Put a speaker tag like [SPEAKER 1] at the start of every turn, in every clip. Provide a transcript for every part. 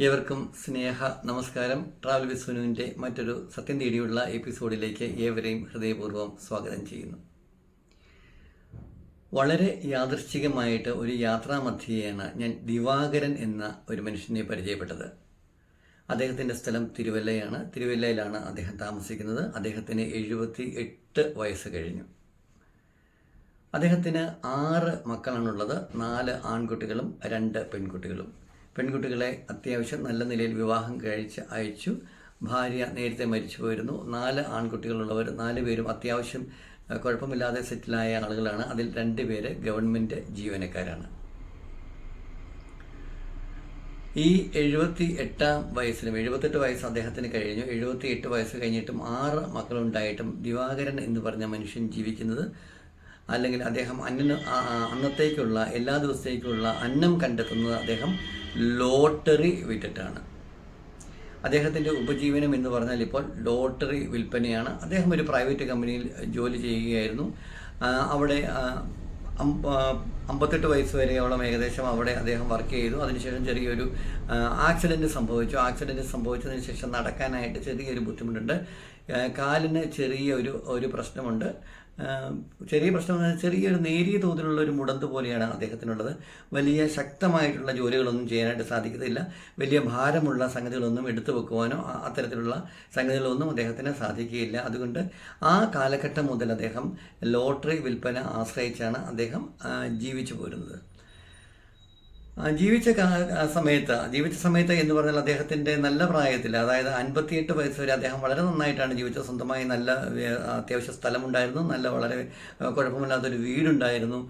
[SPEAKER 1] ഏവർക്കും സ്നേഹ നമസ്കാരം. ട്രാവൽ വിസ്വനുവിന്റെ മറ്റൊരു സത്യം തേടിയുള്ള എപ്പിസോഡിലേക്ക് ഏവരെയും ഹൃദയപൂർവം സ്വാഗതം ചെയ്യുന്നു. വളരെ യാദൃശ്ചികമായിട്ട് ഒരു യാത്രാ മധ്യേയാണ് ഞാൻ ദിവാകരൻ എന്ന ഒരു മനുഷ്യനെ പരിചയപ്പെട്ടത്. അദ്ദേഹത്തിന്റെ സ്ഥലം തിരുവല്ലയാണ്. തിരുവല്ലയിലാണ് അദ്ദേഹം താമസിക്കുന്നത്. അദ്ദേഹത്തിന് എഴുപത്തി എട്ട് വയസ്സ് കഴിഞ്ഞു. അദ്ദേഹത്തിന് ആറ് മക്കളാണുള്ളത്. നാല് ആൺകുട്ടികളും രണ്ട് പെൺകുട്ടികളും. പെൺകുട്ടികളെ അത്യാവശ്യം നല്ല നിലയിൽ വിവാഹം കഴിച്ച് അയച്ചു. ഭാര്യ നേരത്തെ മരിച്ചു പോയിരുന്നു. നാല് ആൺകുട്ടികളുള്ളവർ നാല് പേരും അത്യാവശ്യം കുഴപ്പമില്ലാതെ സെറ്റിലായ ആളുകളാണ്. അതിൽ രണ്ട് പേര് ഗവൺമെന്റ് ജീവനക്കാരാണ്. ഈ എഴുപത്തി എട്ടാം വയസ്സിലും എഴുപത്തെട്ട് വയസ്സ് അദ്ദേഹത്തിന് കഴിഞ്ഞു. എഴുപത്തി എട്ട് വയസ്സ് കഴിഞ്ഞിട്ടും ആറ് മക്കളുണ്ടായിട്ടും ദിവാകരൻ എന്ന് പറഞ്ഞ മനുഷ്യൻ ജീവിക്കുന്നത് അല്ലെങ്കിൽ അദ്ദേഹം അന്നിന് അന്നത്തേക്കുള്ള എല്ലാ ദിവസത്തേക്കുള്ള അന്നം കണ്ടെത്തുന്നത് അദ്ദേഹം ലോട്ടറി വിറ്റിട്ടാണ്. അദ്ദേഹത്തിന്റെ ഉപജീവനം എന്ന് പറഞ്ഞാൽ ഇപ്പോൾ ലോട്ടറി വിൽപ്പനയാണ്. അദ്ദേഹം ഒരു പ്രൈവറ്റ് കമ്പനിയിൽ ജോലി ചെയ്യുകയായിരുന്നു. അവിടെ അമ്പത്തെട്ട് വയസ്സ് വരെയോളം ഏകദേശം അവിടെ അദ്ദേഹം വർക്ക് ചെയ്തു. അതിനുശേഷം ചെറിയൊരു ആക്സിഡന്റ് സംഭവിച്ചു. ആക്സിഡന്റ് സംഭവിച്ചതിന് ശേഷം നടക്കാനായിട്ട് ചെറിയൊരു ബുദ്ധിമുട്ടുണ്ട്. കാലിന് ചെറിയ ഒരു ഒരു പ്രശ്നമുണ്ട്. ചെറിയ പ്രശ്നം ചെറിയൊരു നേരിയ തോതിലുള്ള ഒരു മുടന്ത് പോലെയാണ് അദ്ദേഹത്തിനുള്ളത്. വലിയ ശക്തമായിട്ടുള്ള ജോലികളൊന്നും ചെയ്യാനായിട്ട് സാധിക്കത്തില്ല. വലിയ ഭാരമുള്ള സംഗതികളൊന്നും എടുത്തു വെക്കുവാനോ അത്തരത്തിലുള്ള സംഗതികളൊന്നും അദ്ദേഹത്തിന് സാധിക്കുകയില്ല. അതുകൊണ്ട് ആ കാലഘട്ടം മുതൽ അദ്ദേഹം ലോട്ടറി വിൽപ്പന ആശ്രയിച്ചാണ് അദ്ദേഹം ജീവിച്ചു പോരുന്നത്. ജീവിച്ച സമയത്ത് ജീവിച്ച സമയത്ത് എന്ന് പറഞ്ഞാൽ അദ്ദേഹത്തിന്റെ നല്ല പ്രായത്തിൽ അതായത് അൻപത്തിയെട്ട് വയസ്സ് വരെ അദ്ദേഹം വളരെ നന്നായിട്ടാണ് ജീവിച്ചത്. സ്വന്തമായി നല്ല അത്യാവശ്യ സ്ഥലമുണ്ടായിരുന്നു. നല്ല വളരെ കുഴപ്പമില്ലാത്തൊരു വീടുണ്ടായിരുന്നു.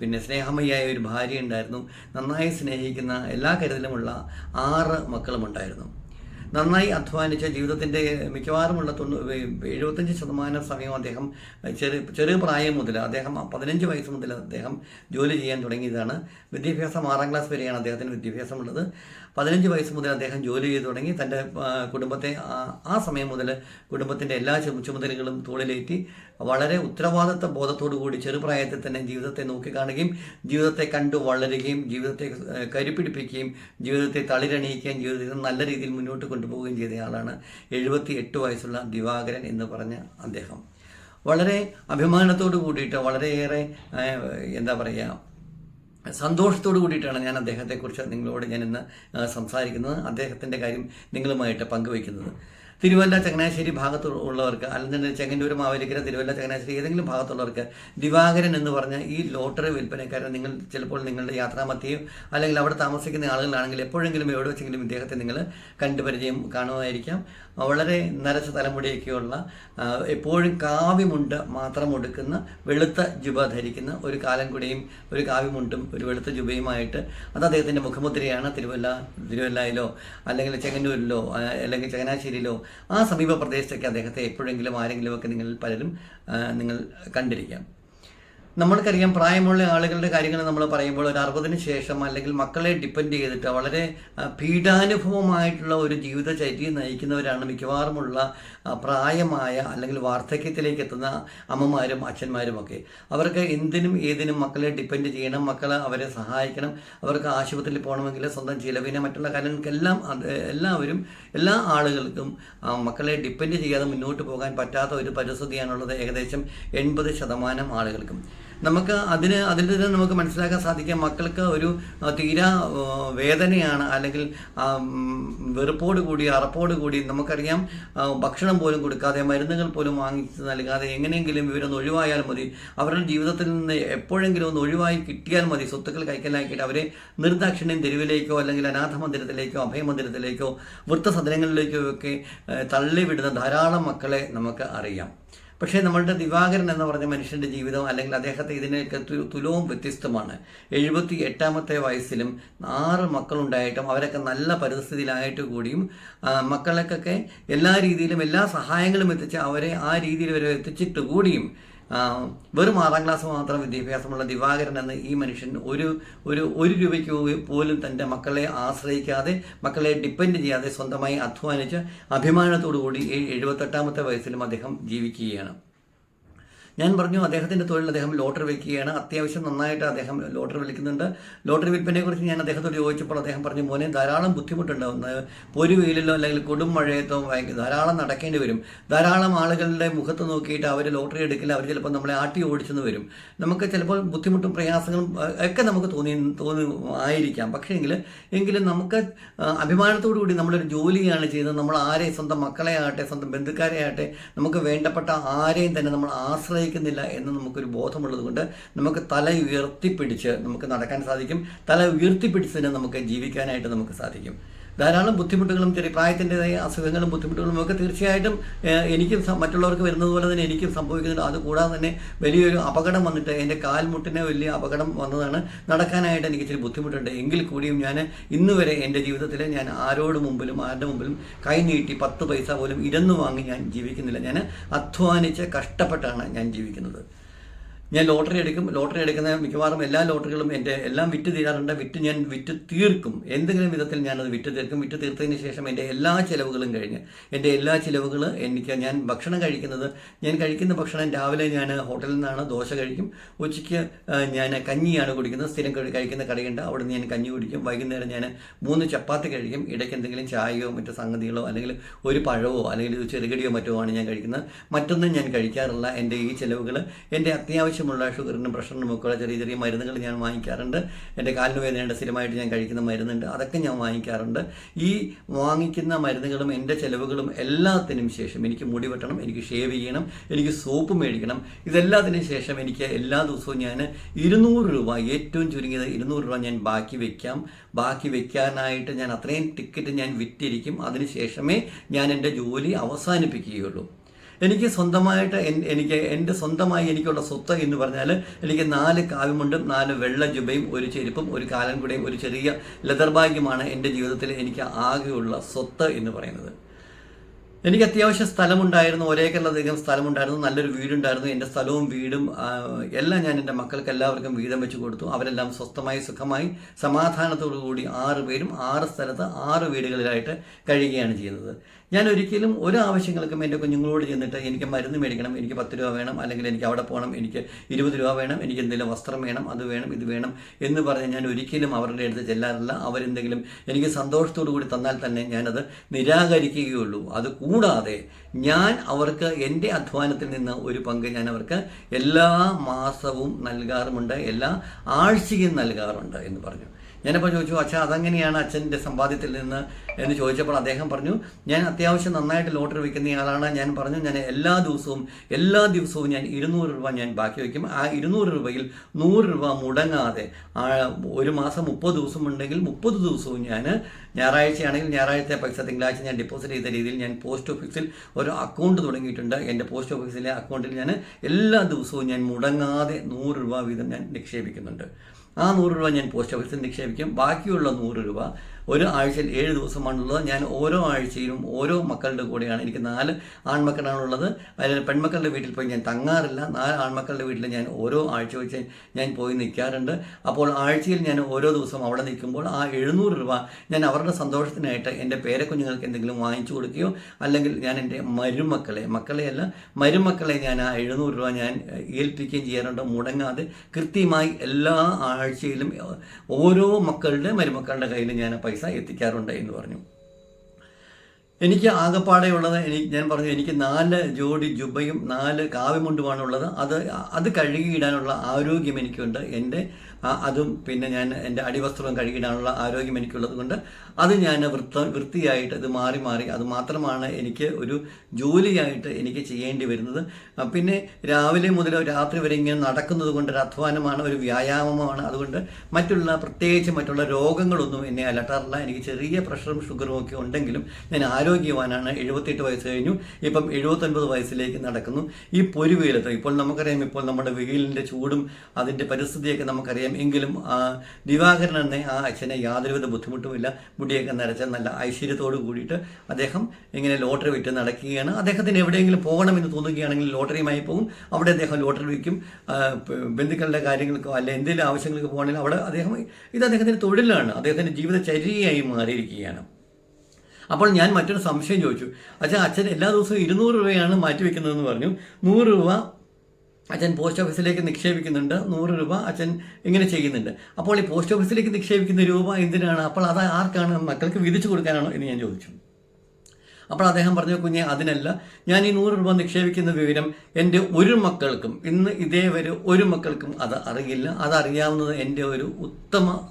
[SPEAKER 1] പിന്നെ സ്നേഹമയ്യായ ഒരു ഭാര്യ ഉണ്ടായിരുന്നു നന്നായി സ്നേഹിക്കുന്ന എല്ലാ കരുതലുമുള്ള ആറ് മക്കളുമുണ്ടായിരുന്നു. നന്നായി അധ്വാനിച്ച ജീവിതത്തിന്റെ മിക്കവാറുമുള്ള തൊണ്ണൂ എഴുപത്തഞ്ച് ശതമാനം സമയം അദ്ദേഹം ചെറിയ ചെറിയ പ്രായം മുതൽ അദ്ദേഹം പതിനഞ്ച് വയസ്സ് മുതൽ അദ്ദേഹം ജോലി ചെയ്യാൻ തുടങ്ങിയതാണ്. വിദ്യാഭ്യാസം ആറാം ക്ലാസ് വരെയാണ് അദ്ദേഹത്തിന് വിദ്യാഭ്യാസമുള്ളത്. പതിനഞ്ച് വയസ്സ് മുതൽ അദ്ദേഹം ജോലി ചെയ്തു തുടങ്ങി. തന്റെ കുടുംബത്തെ ആ- സമയം മുതൽ കുടുംബത്തിന്റെ എല്ലാ ചുമ- ചുമതലകളും തോളിലേറ്റി വളരെ ഉത്തരവാദിത്ത ബോധത്തോടു കൂടി ചെറുപ്രായത്തിൽ തന്നെ ജീവിതത്തെ നോക്കിക്കാണുകയും ജീവിതത്തെ കണ്ടു വളരുകയും ജീവിതത്തെ കരുപിടിപ്പിക്കുകയും ജീവിതത്തെ തളിരണിയിക്കുകയും ജീവിതത്തെ നല്ല രീതിയിൽ മുന്നോട്ട് കൊണ്ടുപോവുകയും ചെയ്തയാളാണ് എഴുപത്തി എട്ട് വയസ്സുള്ള ദിവാകരൻ എന്ന് പറഞ്ഞ അദ്ദേഹം. വളരെ അഭിമാനത്തോടു കൂടിയിട്ട് വളരെയേറെ എന്താ പറയുക സന്തോഷത്തോടു കൂടിയിട്ടാണ് ഞാൻ അദ്ദേഹത്തെക്കുറിച്ച് നിങ്ങളോട് ഞാൻ ഇന്ന് സംസാരിക്കുന്നത്. അദ്ദേഹത്തിന്റെ കാര്യം നിങ്ങളുമായിട്ട് പങ്കുവയ്ക്കുന്നത്. തിരുവല്ല ചങ്ങനാശ്ശേരി ഭാഗത്ത് ഉള്ളവർക്ക് അല്ലെങ്കിൽ ചെങ്ങന്നൂർ മാവേലിക്കര തിരുവല്ല ചങ്ങനാശ്ശേരി ഏതെങ്കിലും ഭാഗത്തുള്ളവർക്ക് ദിവാകരൻ എന്ന് പറഞ്ഞ ഈ ലോട്ടറി വിൽപ്പനക്കാരൻ നിങ്ങൾ ചിലപ്പോൾ നിങ്ങളുടെ യാത്രാമത്തെയും അല്ലെങ്കിൽ അവിടെ താമസിക്കുന്ന ആളുകളാണെങ്കിൽ എപ്പോഴെങ്കിലും എവിടെ വെച്ചെങ്കിലും ഇദ്ദേഹത്തെ നിങ്ങൾ കണ്ടുപരിചയം കാണുമായിരിക്കാം. വളരെ നരച്ച തലമുടിയൊക്കെയുള്ള എപ്പോഴും കാവ്യമുണ്ട് മാത്രം ഒടുക്കുന്ന വെളുത്ത ജുബ ധരിക്കുന്ന ഒരു കാലം കൂടെയും ഒരു കാവ്യമുണ്ടും ഒരു വെളുത്ത ജുബയുമായിട്ട് അത് അദ്ദേഹത്തിന്റെ മുഖമുദ്രയാണ് തിരുവല്ല തിരുവല്ലയിലോ അല്ലെങ്കിൽ ചെങ്ങന്നൂരിലോ അല്ലെങ്കിൽ ചങ്ങനാശ്ശേരിയിലോ ആ സമീപ പ്രദേശത്തൊക്കെ അദ്ദേഹത്തെ എപ്പോഴെങ്കിലും ആരെങ്കിലുമൊക്കെ നിങ്ങൾ പലരും നിങ്ങൾ കണ്ടിരിക്കാം. നമ്മൾക്കറിയാം പ്രായമുള്ള ആളുകളുടെ കാര്യങ്ങൾ നമ്മൾ പറയുമ്പോൾ ഒരു അറുപതിന് ശേഷം അല്ലെങ്കിൽ മക്കളെ ഡിപ്പെൻഡ് ചെയ്തിട്ട് വളരെ പീഡാനുഭവമായിട്ടുള്ള ഒരു ജീവിതചര്യം നയിക്കുന്നവരാണ് മിക്കവാറുമുള്ള പ്രായമായ അല്ലെങ്കിൽ വാർദ്ധക്യത്തിലേക്ക് എത്തുന്ന അമ്മമാരും അച്ഛന്മാരും ഒക്കെ. അവർക്ക് എന്തിനും ഏതിനും മക്കളെ ഡിപ്പെൻഡ് ചെയ്യണം മക്കളെ അവരെ സഹായിക്കണം അവർക്ക് ആശുപത്രിയിൽ പോകണമെങ്കിൽ സ്വന്തം ചിലവിനെ മറ്റുള്ള കാര്യങ്ങൾക്കെല്ലാം എല്ലാവരും എല്ലാ ആളുകൾക്കും മക്കളെ ഡിപ്പെൻഡ് ചെയ്യാതെ മുന്നോട്ട് പോകാൻ പറ്റാത്ത ഒരു പരിസ്ഥിതിയാണുള്ളത് ഏകദേശം എൺപത് ശതമാനം ആളുകൾക്കും. നമുക്ക് അതിന് അതിൽ നിന്ന് നമുക്ക് മനസ്സിലാക്കാൻ സാധിക്കാം മക്കൾക്ക് ഒരു തീരാ വേദനയാണ് അല്ലെങ്കിൽ വെറുപ്പോട് കൂടി അറപ്പോട് കൂടി നമുക്കറിയാം ഭക്ഷണം പോലും കൊടുക്കാതെ മരുന്നുകൾ പോലും വാങ്ങിച്ച് നൽകാതെ എങ്ങനെയെങ്കിലും ഇവരൊന്ന് ഒഴിവായാൽ മതി. അവരുടെ ജീവിതത്തിൽ നിന്ന് എപ്പോഴെങ്കിലും ഒന്ന് ഒഴിവായി കിട്ടിയാൽ മതി. സ്വത്തുക്കൾ കൈക്കലാക്കിയിട്ട് അവരെ നിർദാക്ഷിണ്യം തെരുവിലേക്കോ അല്ലെങ്കിൽ അനാഥ മന്ദിരത്തിലേക്കോ അഭയമന്ദിരത്തിലേക്കോ വൃത്തസദനങ്ങളിലേക്കോ ഒക്കെ തള്ളിവിടുന്ന ധാരാളം മക്കളെ നമുക്ക് അറിയാം. പക്ഷേ നമ്മളുടെ ദിവാകരൻ എന്ന് പറഞ്ഞ മനുഷ്യന്റെ ജീവിതം അല്ലെങ്കിൽ അദ്ദേഹത്തെ ഇതിനൊക്കെ തുലവും വ്യത്യസ്തമാണ്. എഴുപത്തി എട്ടാമത്തെ വയസ്സിലും ആറ് മക്കളുണ്ടായിട്ടും അവരൊക്കെ നല്ല പരിസ്ഥിതിയിലായിട്ട് കൂടിയും മക്കളൊക്കെ എല്ലാ രീതിയിലും എല്ലാ സഹായങ്ങളും എത്തിച്ച് അവരെ ആ രീതിയിൽ വരെ എത്തിച്ചിട്ട് കൂടിയും വെറും ആറാം ക്ലാസ് മാത്രം വിദ്യാഭ്യാസമുള്ള ദിവാകരൻ എന്ന ഈ മനുഷ്യൻ ഒരു ഒരു ഒരു രൂപയ്ക്ക് പോലും തന്റെ മക്കളെ ആശ്രയിക്കാതെ മക്കളെ ഡിപ്പെൻഡ് ചെയ്യാതെ സ്വന്തമായി അധ്വാനിച്ച് അഭിമാനത്തോടു കൂടി എഴുപത്തെട്ടാമത്തെ വയസ്സിലും അദ്ദേഹം ജീവിക്കുകയാണ്. ഞാൻ പറഞ്ഞു അദ്ദേഹത്തിന്റെ തൊഴിൽ അദ്ദേഹം ലോട്ടറി വെക്കുകയാണ്. അത്യാവശ്യം നന്നായിട്ട് അദ്ദേഹം ലോട്ടറി വിളിക്കുന്നുണ്ട്. ലോട്ടറി വിൽപ്പനയെക്കുറിച്ച് ഞാൻ അദ്ദേഹത്തോട് ചോദിച്ചപ്പോൾ അദ്ദേഹം പറഞ്ഞു മോനെ ധാരാളം ബുദ്ധിമുട്ടുണ്ടാവും പൊരു വെയിലിലോ അല്ലെങ്കിൽ കൊടും മഴയത്തോ ധാരാളം നടക്കേണ്ടി വരും. ധാരാളം ആളുകളുടെ മുഖത്ത് നോക്കിയിട്ട് അവർ ലോട്ടറി എടുക്കില്ല. അവർ ചിലപ്പോൾ നമ്മളെ ആട്ടി ഓടിച്ചെന്ന് വരും. നമുക്ക് ചിലപ്പോൾ ബുദ്ധിമുട്ടും പ്രയാസങ്ങളും ഒക്കെ നമുക്ക് തോന്നി തോന്നി ആയിരിക്കാം. പക്ഷേങ്കിൽ എങ്കിലും നമുക്ക് അഭിമാനത്തോടു കൂടി നമ്മളൊരു ജോലിയാണ് ചെയ്യുന്നത് നമ്മൾ ആരെയും സ്വന്തം മക്കളെ ആകട്ടെ സ്വന്തം ബന്ധുക്കാരെ ആകട്ടെ നമുക്ക് വേണ്ടപ്പെട്ട ആരെയും തന്നെ നമ്മൾ ആശ്രയിക്കുന്നില്ല എന്ന് നമുക്കൊരു ബോധമുള്ളത് കൊണ്ട് നമുക്ക് തല ഉയർത്തിപ്പിടിച്ച് നമുക്ക് നടക്കാൻ സാധിക്കും. തല ഉയർത്തിപ്പിടിച്ച് തന്നെ നമുക്ക് ജീവിക്കാനായിട്ട് നമുക്ക് സാധിക്കും. ധാരാളം ബുദ്ധിമുട്ടുകളും ചെറിയ പ്രായത്തിന്റെതായ അസുഖങ്ങളും ബുദ്ധിമുട്ടുകളും ഒക്കെ തീർച്ചയായിട്ടും എനിക്കും മറ്റുള്ളവർക്ക് വരുന്നത് പോലെ തന്നെ എനിക്കും സംഭവിക്കുന്നുണ്ട്. അതുകൂടാതെ തന്നെ വലിയൊരു അപകടം വന്നിട്ട് എന്റെ കാൽമുട്ടിന് വലിയ അപകടം വന്നതാണ്. നടക്കാനായിട്ട് എനിക്ക് ഇച്ചിരി ബുദ്ധിമുട്ടുണ്ട്. എങ്കിൽ കൂടിയും ഞാൻ ഇന്ന് വരെ എന്റെ ജീവിതത്തിൽ ഞാൻ ആരോട് മുമ്പിലും ആരുടെ മുമ്പിലും കൈ നീട്ടി പത്ത് പൈസ പോലും ഇരന്നു വാങ്ങി ഞാൻ ജീവിക്കുന്നില്ല. ഞാൻ അധ്വാനിച്ച് കഷ്ടപ്പെട്ടാണ് ഞാൻ ജീവിക്കുന്നത്. ഞാൻ ലോട്ടറി എടുക്കും. ലോട്ടറി എടുക്കുന്ന മിക്കവാറും എല്ലാ ലോട്ടറികളും എന്റെ എല്ലാം വിറ്റ് തീരാറുണ്ട്. വിറ്റ് ഞാൻ വിറ്റ് തീർക്കും. എന്തെങ്കിലും വിധത്തിൽ ഞാനത് വിറ്റ് തീർക്കും. വിറ്റ് തീർത്തതിന് ശേഷം എന്റെ എല്ലാ ചിലവുകളും കഴിഞ്ഞ് എന്റെ എല്ലാ ചിലവുകൾ എനിക്ക് ഞാൻ ഭക്ഷണം കഴിക്കുന്നത് ഞാൻ കഴിക്കുന്ന ഭക്ഷണം രാവിലെ ഞാൻ ഹോട്ടലിൽ നിന്നാണ്. ദോശ കഴിക്കും. ഉച്ചയ്ക്ക് ഞാൻ കഞ്ഞിയാണ് കുടിക്കുന്നത്. സ്ഥിരം കഴിക്കുന്ന കടയുണ്ട് അവിടെ നിന്ന് ഞാൻ കഞ്ഞി കുടിക്കും. വൈകുന്നേരം ഞാൻ മൂന്ന് ചപ്പാത്തി കഴിക്കും. ഇടയ്ക്ക് എന്തെങ്കിലും ചായയോ മറ്റു സംഗതികളോ അല്ലെങ്കിൽ ഒരു പഴമോ അല്ലെങ്കിൽ ഒരു ചെറുകടിയോ മറ്റോ ആണ് ഞാൻ കഴിക്കുന്നത്. മറ്റൊന്നും ഞാൻ കഴിക്കാറില്ല. എന്റെ ഈ ചിലവുകൾ എന്റെ അത്യാവശ്യമുള്ള ഷുഗറിനും പ്രഷറിനും ഒക്കെ ചെറിയ ചെറിയ മരുന്നുകൾ ഞാൻ വാങ്ങിക്കാറുണ്ട്. എന്റെ കാലിന് വേദനയുണ്ട് സ്ഥിരമായിട്ട് ഞാൻ കഴിക്കുന്ന മരുന്നുണ്ട് അതൊക്കെ ഞാൻ വാങ്ങിക്കാറുണ്ട്. ഈ വാങ്ങിക്കുന്ന മരുന്നുകളും എന്റെ ചിലവുകളും എല്ലാത്തിനും ശേഷം എനിക്ക് മുടി വെട്ടണം എനിക്ക് ഷേവ് ചെയ്യണം എനിക്ക് സോപ്പ് മേടിക്കണം. ഇതെല്ലാത്തിനും ശേഷം എനിക്ക് എല്ലാ ദിവസവും ഞാൻ ഇരുന്നൂറ് രൂപ ഏറ്റവും ചുരുങ്ങിയത് ഇരുന്നൂറ് രൂപ ഞാൻ ബാക്കി വെക്കാം. ബാക്കി വെക്കാനായിട്ട് ഞാൻ അത്രയും ടിക്കറ്റ് ഞാൻ വിറ്റിരിക്കും. അതിനുശേഷമേ ഞാൻ എന്റെ ജോലി അവസാനിപ്പിക്കുകയുള്ളൂ. എനിക്ക് സ്വന്തമായിട്ട് എനിക്ക് എന്റെ സ്വന്തമായി എനിക്കുള്ള സ്വത്ത് എന്ന് പറഞ്ഞാൽ എനിക്ക് നാല് കാവ്യമുണ്ടും നാല് വെള്ള ജുബയും ഒരു ചെരുപ്പും ഒരു കാലൻകുടയും ഒരു ചെറിയ ലെതർ ബാഗുമാണ് എന്റെ ജീവിതത്തിൽ എനിക്ക് ആകെയുള്ള സ്വത്ത് എന്ന് പറയുന്നത്. എനിക്ക് അത്യാവശ്യം സ്ഥലമുണ്ടായിരുന്നു ഒരേക്കറിലധികം സ്ഥലമുണ്ടായിരുന്നു നല്ലൊരു വീടുണ്ടായിരുന്നു എന്റെ സ്ഥലവും വീടും എല്ലാം ഞാൻ എന്റെ മക്കൾക്ക് എല്ലാവർക്കും വീതം വെച്ച് കൊടുത്തു. അവരെല്ലാം സ്വസ്ഥമായി സുഖമായി സമാധാനത്തോടു കൂടി ആറ് പേരും ആറ് സ്ഥലത്ത് ആറ് വീടുകളിലായിട്ട് കഴിയുകയാണ് ചെയ്യുന്നത്. ഞാൻ ഒരിക്കലും ഒരു ആവശ്യങ്ങൾക്കും എന്റെ കുഞ്ഞുങ്ങളോട് ചെന്നിട്ട് എനിക്ക് മരുന്ന് മേടിക്കണം എനിക്ക് പത്ത് രൂപ വേണം അല്ലെങ്കിൽ എനിക്ക് അവിടെ പോകണം എനിക്ക് ഇരുപത് രൂപ വേണം എനിക്ക് എന്തെങ്കിലും വസ്ത്രം വേണം അത് വേണം ഇത് വേണം എന്ന് പറഞ്ഞ് ഞാൻ ഒരിക്കലും അവരുടെ അടുത്ത് ചെല്ലാറില്ല. അവരെന്തെങ്കിലും എനിക്ക് സന്തോഷത്തോടു കൂടി തന്നാൽ തന്നെ ഞാനത് നിരാകരിക്കുകയുള്ളൂ. അത് കൂടാതെ ഞാൻ അവർക്ക് എന്റെ അധ്വാനത്തിൽ നിന്ന് ഒരു പങ്ക് ഞാൻ അവർക്ക് എല്ലാ മാസവും നൽകാറുമുണ്ട് എല്ലാ ആഴ്ചയും നൽകാറുണ്ട് എന്ന് പറഞ്ഞു. ഞാനപ്പോൾ ചോദിച്ചു അച്ഛൻ അതെങ്ങനെയാണ് അച്ഛന്റെ സമ്പാദ്യത്തിൽ നിന്ന്? എന്ന് ചോദിച്ചപ്പോൾ അദ്ദേഹം പറഞ്ഞു ഞാൻ അത്യാവശ്യം നന്നായിട്ട് ലോട്ടറി വയ്ക്കുന്ന ആളാണ്. ഞാൻ പറഞ്ഞു ഞാൻ എല്ലാ ദിവസവും എല്ലാ ദിവസവും ഞാൻ ഇരുന്നൂറ് രൂപ ഞാൻ ബാക്കി വയ്ക്കും. ആ ഇരുന്നൂറ് രൂപയിൽ നൂറ് രൂപ മുടങ്ങാതെ ഒരു മാസം മുപ്പത് ദിവസം ഉണ്ടെങ്കിൽ മുപ്പത് ദിവസവും ഞാൻ ഞായറാഴ്ചയാണെങ്കിൽ ഞായറാഴ്ച പൈസ തിങ്കളാഴ്ച ഞാൻ ഡിപ്പോസിറ്റ് ചെയ്ത രീതിയിൽ ഞാൻ പോസ്റ്റ് ഓഫീസിൽ ഒരു അക്കൗണ്ട് തുടങ്ങിയിട്ടുണ്ട്. എന്റെ പോസ്റ്റ് ഓഫീസിലെ അക്കൗണ്ടിൽ ഞാൻ എല്ലാ ദിവസവും ഞാൻ മുടങ്ങാതെ നൂറ് രൂപ വീതം ഞാൻ നിക്ഷേപിക്കുന്നുണ്ട്. ആ നൂറ് രൂപ ഞാൻ പോസ്റ്റ് ഓഫീസിൽ നിക്ഷേപിക്കും. ബാക്കിയുള്ള നൂറ് രൂപ ഒരു ആഴ്ചയിൽ ഏഴ് ദിവസമാണുള്ളത് ഞാൻ ഓരോ ആഴ്ചയിലും ഓരോ മക്കളുടെ കൂടെയാണ് എനിക്ക് നാല് ആൺമക്കളാണുള്ളത് അതിൽ പെൺമക്കളുടെ വീട്ടിൽ പോയി ഞാൻ തങ്ങാറില്ല. നാല് ആൺമക്കളുടെ വീട്ടിൽ ഞാൻ ഓരോ ആഴ്ച വെച്ച് ഞാൻ പോയി നിൽക്കാറുണ്ട്. അപ്പോൾ ആഴ്ചയിൽ ഞാൻ ഓരോ ദിവസം അവിടെ നിൽക്കുമ്പോൾ ആ എഴുന്നൂറ് രൂപ ഞാൻ അവരുടെ സന്തോഷത്തിനായിട്ട് എന്റെ പേരക്കുഞ്ഞുങ്ങൾക്ക് എന്തെങ്കിലും വാങ്ങിച്ചു കൊടുക്കുകയോ അല്ലെങ്കിൽ ഞാൻ എന്റെ മരുമക്കളെ മക്കളെയല്ല മരുമക്കളെ ഞാൻ ആ എഴുന്നൂറ് രൂപ ഞാൻ ഏൽപ്പിക്കുകയും ചെയ്യാറുണ്ട്. മുടങ്ങാതെ കൃത്യമായി എല്ലാ ആഴ്ചയിലും ഓരോ മക്കളുടെ മരുമക്കളുടെ കയ്യിൽ ഞാൻ ആ പൈസ എത്തിക്കാറുണ്ട് എന്ന് പറഞ്ഞു. എനിക്ക് ആകപ്പാടെ ഉള്ളത് എനിക്ക് ഞാൻ പറഞ്ഞു എനിക്ക് നാല് ജോഡി ജുബയും നാല് കാവ്യമുണ്ടുമാണുള്ളത് അത് അത് കഴുകിയിടാനുള്ള ആരോഗ്യം എനിക്കുണ്ട്. എന്റെ അതും പിന്നെ ഞാൻ എന്റെ അടിവസ്ത്രം കഴുകിയിടാനുള്ള ആരോഗ്യം എനിക്കുള്ളത് കൊണ്ട് അത് ഞാൻ വൃത്ത വൃത്തിയായിട്ട് ഇത് മാറി മാറി. അത് മാത്രമാണ് എനിക്ക് ഒരു ജോലിയായിട്ട് എനിക്ക് ചെയ്യേണ്ടി വരുന്നത്. പിന്നെ രാവിലെ മുതൽ രാത്രി വരെ ഇങ്ങനെ നടക്കുന്നത് കൊണ്ട് ഒരു അധ്വാനമാണ് ഒരു വ്യായാമമാണ്. അതുകൊണ്ട് മറ്റുള്ള പ്രത്യേകിച്ച് മറ്റുള്ള രോഗങ്ങളൊന്നും എന്നെ അലട്ടാറില്ല. എനിക്ക് ചെറിയ പ്രഷറും ഷുഗറും ഒക്കെ ഉണ്ടെങ്കിലും ഞാൻ ആരോഗ്യവാനാണ്. എഴുപത്തെട്ട് വയസ്സ് കഴിഞ്ഞു. ഇപ്പം എഴുപത്തൊൻപത് വയസ്സിലേക്ക് നടക്കുന്നു. ഈ പൊരുവെയിലത്ത് ഇപ്പോൾ നമുക്കറിയാം ഇപ്പോൾ നമ്മുടെ വെയിലിന്റെ ചൂടും അതിന്റെ പരിസ്ഥിതിയൊക്കെ നമുക്കറിയാം. എങ്കിലും ആ ദിവാകരൻ എന്ന ആ അച്ഛനെ യാതൊരുവിധ ബുദ്ധിമുട്ടുമില്ല. മുടിയൊക്കെ നിറച്ച നല്ല ഐശ്വര്യത്തോട് കൂടിയിട്ട് അദ്ദേഹം ഇങ്ങനെ ലോട്ടറി വിറ്റ് നടക്കുകയാണ്. അദ്ദേഹത്തിന് എവിടെയെങ്കിലും പോകണമെന്ന് തോന്നുകയാണെങ്കിൽ ലോട്ടറിയുമായി പോകും. അവിടെ അദ്ദേഹം ലോട്ടറി പ- ബന്ധുക്കളുടെ കാര്യങ്ങൾക്കോ അല്ലെ എന്തെങ്കിലും ആവശ്യങ്ങൾക്ക് പോകണമെങ്കിൽ അവിടെ അദ്ദേഹം ഇത് അദ്ദേഹത്തിന്റെ തൊഴിലാണ്. അദ്ദേഹത്തിന്റെ ജീവിതചര്യയായി മാറിയിരിക്കുകയാണ്. അപ്പോൾ ഞാൻ മറ്റൊരു സംശയം ചോദിച്ചു. അച്ഛൻ അച്ഛൻ എല്ലാ ദിവസവും ഇരുന്നൂറ് രൂപയാണ് മാറ്റിവെക്കുന്നതെന്ന് പറഞ്ഞു. നൂറ് രൂപ അച്ഛൻ പോസ്റ്റ് ഓഫീസിലേക്ക് നിക്ഷേപിക്കുന്നുണ്ട്. നൂറ് രൂപ അച്ഛൻ ഇങ്ങനെ ചെയ്യുന്നുണ്ട്. അപ്പോൾ ഈ പോസ്റ്റ് ഓഫീസിലേക്ക് നിക്ഷേപിക്കുന്ന രൂപ എന്തിനാണ്? അപ്പോൾ അത് ആർക്കാണ്? മക്കൾക്ക് വിധിച്ചു കൊടുക്കാനാണോ എന്ന് ഞാൻ ചോദിച്ചു. അപ്പോൾ അദ്ദേഹം പറഞ്ഞു കുഞ്ഞെ അതിനല്ല. ഞാൻ ഈ നൂറ് രൂപ നിക്ഷേപിക്കുന്ന വിവരം എന്റെ ഒരു മക്കൾക്കും ഇന്ന് ഇതേവരെ ഒരു മക്കൾക്കും അത് അറിയില്ല. അതറിയാവുന്നത് എന്റെ ഒരു ഉത്തമ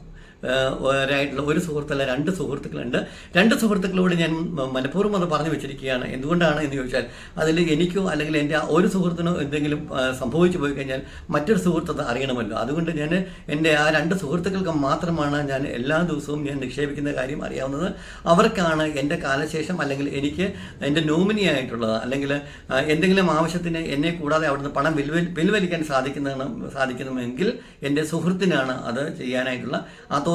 [SPEAKER 1] രായിട്ടുള്ള ഒരു സുഹൃത്തല്ല രണ്ട് സുഹൃത്തുക്കളുണ്ട്. രണ്ട് സുഹൃത്തുക്കളോട് ഞാൻ മനഃപൂർവം അത് പറഞ്ഞു വെച്ചിരിക്കുകയാണ്. എന്തുകൊണ്ടാണ് എന്ന് ചോദിച്ചാൽ അതിൽ എനിക്കോ അല്ലെങ്കിൽ എന്റെ ഒരു സുഹൃത്തിനോ എന്തെങ്കിലും സംഭവിച്ചു പോയി കഴിഞ്ഞാൽ മറ്റൊരു സുഹൃത്ത് അത് അറിയണമല്ലോ. അതുകൊണ്ട് ഞാൻ എന്റെ ആ രണ്ട് സുഹൃത്തുക്കൾക്ക് മാത്രമാണ് ഞാൻ എല്ലാ ദിവസവും ഞാൻ നിക്ഷേപിക്കുന്ന കാര്യം അറിയാവുന്നത്. അവർക്കാണ് എന്റെ കാലശേഷം അല്ലെങ്കിൽ എനിക്ക് എന്റെ നോമിനി ആയിട്ടുള്ളത് അല്ലെങ്കിൽ എന്തെങ്കിലും ആവശ്യത്തിന് എന്നെ കൂടാതെ അവിടുന്ന് പണം പിൻവലിക്കാൻ സാധിക്കുന്ന സാധിക്കുന്നുവെങ്കിൽ എന്റെ സുഹൃത്തിനാണ് അത് ചെയ്യാനായിട്ടുള്ള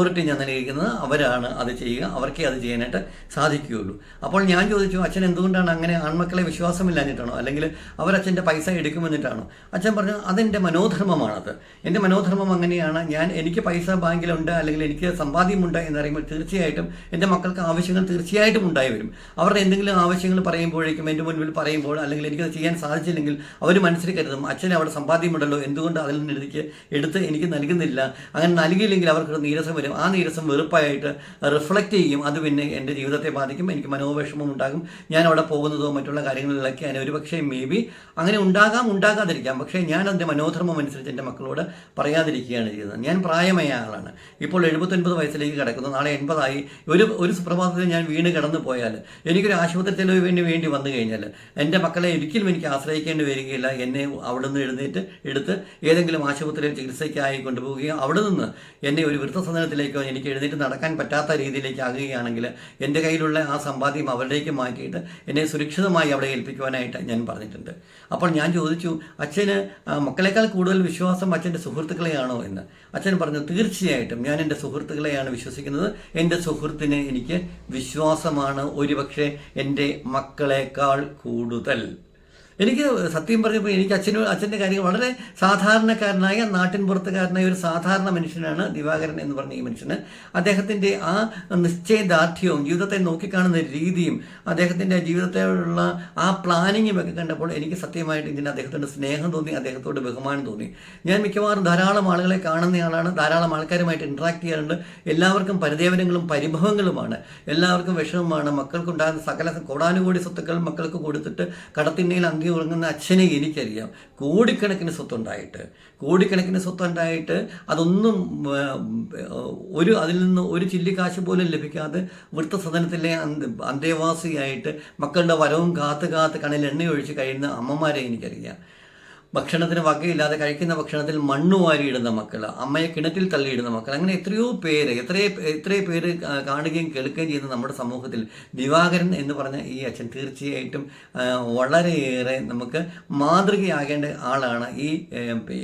[SPEAKER 1] അതോറിറ്റി ഞാൻ നൽകിയിരിക്കുന്നത് അവരാണ് അത് ചെയ്യുക അവർക്കേ അത് ചെയ്യാനായിട്ട് സാധിക്കുകയുള്ളൂ. അപ്പോൾ ഞാൻ ചോദിച്ചു അച്ഛൻ എന്തുകൊണ്ടാണ് അങ്ങനെ ആൺമക്കളെ വിശ്വാസമില്ലാഞ്ഞിട്ടാണോ? അല്ലെങ്കിൽ അവരച്ഛന്റെ പൈസ എടുക്കുമെന്നിട്ടാണോ? അച്ഛൻ പറഞ്ഞു അതെന്റെ മനോധർമ്മമാണത്. എന്റെ മനോധർമ്മം അങ്ങനെയാണ്. ഞാൻ എനിക്ക് പൈസ ബാങ്കിലുണ്ട് അല്ലെങ്കിൽ എനിക്ക് സമ്പാദ്യമുണ്ട് എന്നറിയുമ്പോൾ തീർച്ചയായിട്ടും എന്റെ മക്കൾക്ക് ആവശ്യങ്ങൾ തീർച്ചയായിട്ടും ഉണ്ടായി വരും. അവരുടെ എന്തെങ്കിലും ആവശ്യങ്ങൾ പറയുമ്പോഴേക്കും എന്റെ മുൻപിൽ പറയുമ്പോൾ അല്ലെങ്കിൽ എനിക്കത് ചെയ്യാൻ സാധിച്ചില്ലെങ്കിൽ അവർ മനസ്സിൽ കരുതും അച്ഛനെ അവിടെ സമ്പാദ്യമുണ്ടല്ലോ എന്തുകൊണ്ട് അതിൽ നിന്ന് എടുത്ത് എനിക്ക് നൽകുന്നില്ല? അങ്ങനെ നൽകിയില്ലെങ്കിൽ അവർക്ക് നീരസം വരും. ആ നീരസം വെറുപ്പായിട്ട് റിഫ്ലക്റ്റ് ചെയ്യും. അത് പിന്നെ എന്റെ ജീവിതത്തെ ബാധിക്കും. എനിക്ക് മനോവിഷമം ഉണ്ടാകും. ഞാൻ അവിടെ പോകുന്നതോ മറ്റുള്ള കാര്യങ്ങളിലൊക്കെ അതിന് ഒരു പക്ഷേ മേ ബി അങ്ങനെ ഉണ്ടാകാം ഉണ്ടാകാതിരിക്കാം. പക്ഷേ ഞാൻ അതിന്റെ മനോധർമ്മം അനുസരിച്ച് എന്റെ മക്കളോട് പറയാതിരിക്കുകയാണ് ചെയ്തത് ഞാൻ പ്രായമായ ആളാണ്. ഇപ്പോൾ എഴുപത്തൊൻപത് വയസ്സിലേക്ക് കിടക്കുന്നു. നാളെ എൺപതായി. ഒരു ഒരു സുപ്രഭാതത്തിൽ ഞാൻ വീണ് കിടന്നു പോയാൽ എനിക്കൊരു ആശുപത്രി ചെലവിന് വേണ്ടി വന്നു കഴിഞ്ഞാൽ എന്റെ മക്കളെ ഒരിക്കലും എനിക്ക് ആശ്രയിക്കേണ്ടി വരികയില്ല. എന്നെ അവിടെ നിന്ന് എഴുന്നേറ്റ് എടുത്ത് ഏതെങ്കിലും ആശുപത്രിയിൽ ചികിത്സയ്ക്കായി കൊണ്ടുപോവുകയും അവിടെ നിന്ന് എന്നെ ഒരു വൃദ്ധസദനത്തിലേക്കോ എനിക്ക് എഴുന്നേറ്റ് നടക്കാൻ പറ്റാത്ത രീതിയിലേക്ക് ആകുകയാണെങ്കിൽ എന്റെ കയ്യിലുള്ള ആ സമ്പാദ്യം അവരിലേക്ക് മാറ്റിയിട്ട് എന്നെ സുരക്ഷിതമായി അവിടെ ഏൽപ്പിക്കുവാനായിട്ട് ഞാൻ പറഞ്ഞിട്ടുണ്ട്. അപ്പോൾ ഞാൻ ചോദിച്ചു അച്ഛന് മക്കളെക്കാൾ കൂടുതൽ വിശ്വാസം അച്ഛന്റെ സുഹൃത്തുക്കളെയാണോ എന്ന്. അച്ഛൻ പറഞ്ഞു തീർച്ചയായിട്ടും ഞാൻ എന്റെ സുഹൃത്തുക്കളെയാണ് വിശ്വസിക്കുന്നത്. എന്റെ സുഹൃത്തിന് എനിക്ക് വിശ്വാസമാണ് ഒരുപക്ഷെ എന്റെ മക്കളെക്കാൾ കൂടുതൽ. എനിക്ക് സത്യം പറഞ്ഞപ്പോൾ എനിക്ക് അച്ഛനും അച്ഛന്റെ കാര്യങ്ങൾ വളരെ സാധാരണക്കാരനായ നാട്ടിൻ പുറത്തുകാരനായ ഒരു സാധാരണ മനുഷ്യനാണ് ദിവാകരൻ എന്ന് പറഞ്ഞ ഈ മനുഷ്യന്. അദ്ദേഹത്തിന്റെ ആ നിശ്ചയദാർഢ്യവും ജീവിതത്തെ നോക്കിക്കാണുന്ന രീതിയും അദ്ദേഹത്തിന്റെ ജീവിതത്തോടുള്ള ആ പ്ലാനിങ്ങും ഒക്കെ കണ്ടപ്പോൾ എനിക്ക് സത്യമായിട്ട് ഇതിന് അദ്ദേഹത്തോട് സ്നേഹം തോന്നി അദ്ദേഹത്തോട് ബഹുമാനം തോന്നി. ഞാൻ മിക്കവാറും ധാരാളം ആളുകളെ കാണുന്നയാളാണ് ധാരാളം ആൾക്കാരുമായിട്ട് ഇൻട്രാക്ട് ചെയ്യാറുണ്ട്. എല്ലാവർക്കും പരിദേവനങ്ങളും പരിഭവങ്ങളുമാണ്. എല്ലാവർക്കും വിഷമമാണ്. മക്കൾക്കുണ്ടാകുന്ന സകല കോടാനുകോടി സ്വത്തുക്കൾ മക്കൾക്ക് കൊടുത്തിട്ട് കടത്തിണ്ണയിൽ അന്തി ഉറങ്ങുന്ന അച്ഛനെ എനിക്കറിയാം. കോടിക്കണക്കിന് സ്വത്തുണ്ടായിട്ട് കോടിക്കണക്കിന് സ്വത്തുണ്ടായിട്ട് അതൊന്നും ഒരു അതിൽ നിന്ന് ഒരു ചില്ലിക്കാശ് പോലും ലഭിക്കാതെ വൃത്തസദനത്തിലെ അന്ത- അന്തേവാസിയായിട്ട് മക്കളുടെ വരവും കാത്ത് കാത്ത് കണ്ണിൽ എണ്ണയൊഴിച്ച് കഴിയുന്ന അമ്മമാരെ എനിക്കറിയാം. ഭക്ഷണത്തിന് വകയില്ലാതെ കഴിക്കുന്ന ഭക്ഷണത്തിൽ മണ്ണ് വാരിയിടുന്ന മക്കൾ അമ്മയെ കിണറ്റിൽ തള്ളിയിടുന്ന മക്കൾ അങ്ങനെ എത്രയോ പേര് എത്രയോ എത്രയോ പേര് കാണുകയും കേൾക്കുകയും ചെയ്യുന്ന നമ്മുടെ സമൂഹത്തിൽ ദിവാകരൻ എന്ന് പറഞ്ഞ ഈ അച്ഛൻ തീർച്ചയായിട്ടും വളരെയേറെ നമുക്ക് മാതൃകയാകേണ്ട ആളാണ്. ഈ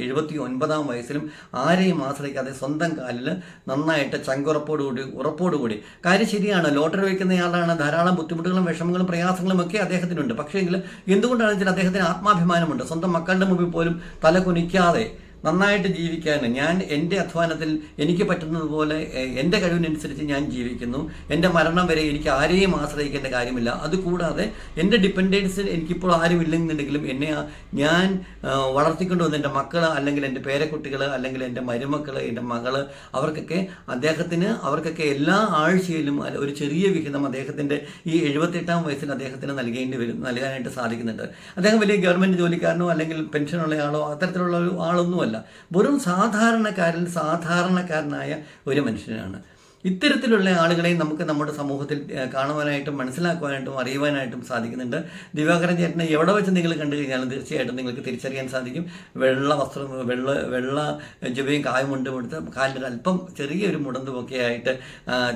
[SPEAKER 1] എഴുപത്തി ഒൻപതാം വയസ്സിലും ആരെയും ആശ്രയിക്കാതെ സ്വന്തം കാലിൽ നന്നായിട്ട് ചങ്കുറപ്പോടുകൂടി ഉറപ്പോടുകൂടി. കാര്യം ശരിയാണ് ലോട്ടറി വയ്ക്കുന്നയാളാണ് ധാരാളം ബുദ്ധിമുട്ടുകളും വിഷമങ്ങളും പ്രയാസങ്ങളും ഒക്കെ അദ്ദേഹത്തിനുണ്ട്. പക്ഷേ എങ്കിൽ എന്തുകൊണ്ടാണെന്ന് വെച്ചാൽ അദ്ദേഹത്തിന് ആത്മാഭിമാനമുണ്ട്. സ്വന്തം മക്കളുടെ മുമ്പിൽ പോലും തല കുനിക്കാതെ നന്നായിട്ട് ജീവിക്കാൻ ഞാൻ എന്റെ അധ്വാനത്തിൽ എനിക്ക് പറ്റുന്നതുപോലെ എന്റെ കഴിവിനനുസരിച്ച് ഞാൻ ജീവിക്കുന്നു. എന്റെ മരണം വരെ എനിക്ക് ആരെയും ആശ്രയിക്കേണ്ട കാര്യമില്ല. അതുകൂടാതെ എന്റെ ഡിപ്പെൻഡൻസ് എനിക്കിപ്പോൾ ആരും ഇല്ലെന്നുണ്ടെങ്കിലും എന്നെ ഞാൻ വളർത്തിക്കൊണ്ടു വളർത്തിക്കൊണ്ട് വന്ന എന്റെ മക്കൾ അല്ലെങ്കിൽ എന്റെ പേരക്കുട്ടികൾ അല്ലെങ്കിൽ എന്റെ മരുമക്കൾ എന്റെ മകൾ അവർക്കൊക്കെ അദ്ദേഹത്തിന് അവർക്കൊക്കെ എല്ലാ ആഴ്ചയിലും ഒരു ചെറിയ വിഹിതം അദ്ദേഹത്തിന്റെ ഈ എഴുപത്തെട്ടാം വയസ്സിൽ അദ്ദേഹത്തിന് നൽകേണ്ടി വരും നൽകാനായിട്ട് സാധിക്കുന്നുണ്ട്. അദ്ദേഹം വലിയ ഗവൺമെന്റ് ജോലിക്കാരനോ അല്ലെങ്കിൽ പെൻഷനുള്ള ആളോ അത്തരത്തിലുള്ള ഒരു ആളൊന്നുമല്ല. വെറും സാധാരണക്കാരിൽ സാധാരണക്കാരനായ ഒരു മനുഷ്യനാണ്. ഇത്തരത്തിലുള്ള ആളുകളെ നമുക്ക് നമ്മുടെ സമൂഹത്തിൽ കാണുവാനായിട്ടും മനസ്സിലാക്കുവാനായിട്ടും അറിയുവാനായിട്ടും സാധിക്കുന്നുണ്ട്. ദിവാകരൻ ചേട്ടനെ എവിടെ വെച്ച് നിങ്ങൾ കണ്ടു കഴിഞ്ഞാലും തീർച്ചയായിട്ടും നിങ്ങൾക്ക് തിരിച്ചറിയാൻ സാധിക്കും. വെള്ള വസ്ത്രം വെള്ള വെള്ള ജുബയും കായമുണ്ടും എടുത്ത് കാലിൽ അല്പം ചെറിയൊരു മുടന്തുമൊക്കെ ആയിട്ട്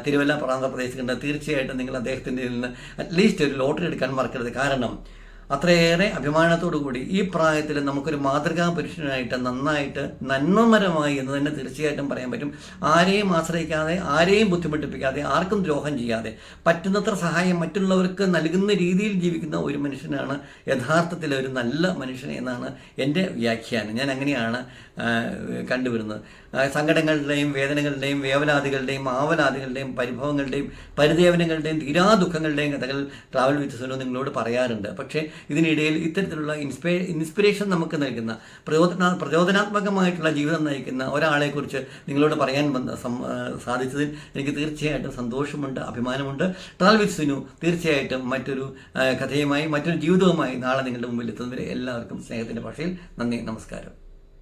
[SPEAKER 1] തിരുവല്ല പ്രാന്തപ്രദേശത്ത് കണ്ട് തീർച്ചയായിട്ടും നിങ്ങൾ അദ്ദേഹത്തിന്റെ നിന്ന് അറ്റ്ലീസ്റ്റ് ഒരു ലോട്ടറി എടുക്കാൻ മറക്കരുത്. കാരണം അത്രയേറെ കൂടി ഈ പ്രായത്തിൽ നമുക്കൊരു മാതൃകാ പുരുഷനായിട്ട് നന്നായിട്ട് നന്മമരമായി എന്ന് തന്നെ തീർച്ചയായിട്ടും പറയാൻ പറ്റും. ആരെയും ആശ്രയിക്കാതെ ആരെയും ബുദ്ധിമുട്ടിപ്പിക്കാതെ ആർക്കും ദ്രോഹം ചെയ്യാതെ പറ്റുന്നത്ര സഹായം മറ്റുള്ളവർക്ക് നൽകുന്ന രീതിയിൽ ജീവിക്കുന്ന ഒരു മനുഷ്യനാണ് യഥാർത്ഥത്തിൽ ഒരു നല്ല മനുഷ്യൻ എന്നാണ് എന്റെ വ്യാഖ്യാനം. ഞാൻ അങ്ങനെയാണ് കണ്ടുവരുന്നത്. സങ്കടങ്ങളുടെയും വേദനകളുടെയും വേവലാദികളുടെയും ആവലാദികളുടെയും പരിഭവങ്ങളുടെയും പരിദേവനങ്ങളുടെയും തീരാ ദുഃഖങ്ങളുടെയും കഥകൾ ട്രാവൽ വിത്ത് സുനു നിങ്ങളോട് പറയാറുണ്ട്. പക്ഷേ ഇതിനിടയിൽ ഇത്തരത്തിലുള്ള ഇൻസ്പേ ഇൻസ്പിറേഷൻ നമുക്ക് നൽകുന്ന പ്രചോദന പ്രചോദനാത്മകമായിട്ടുള്ള ജീവിതം നയിക്കുന്ന ഒരാളെക്കുറിച്ച് നിങ്ങളോട് പറയാൻ വന്ന സാധിച്ചതിൽ എനിക്ക് തീർച്ചയായിട്ടും സന്തോഷമുണ്ട് അഭിമാനമുണ്ട്. ട്രാവൽ വിത്ത് സുനു തീർച്ചയായിട്ടും മറ്റൊരു കഥയുമായി മറ്റൊരു ജീവിതവുമായി നാളെ നിങ്ങളുടെ മുമ്പിൽ എത്തുന്നവരെ എല്ലാവർക്കും സ്നേഹത്തിന്റെ ഭാഷയിൽ നന്ദി നമസ്കാരം.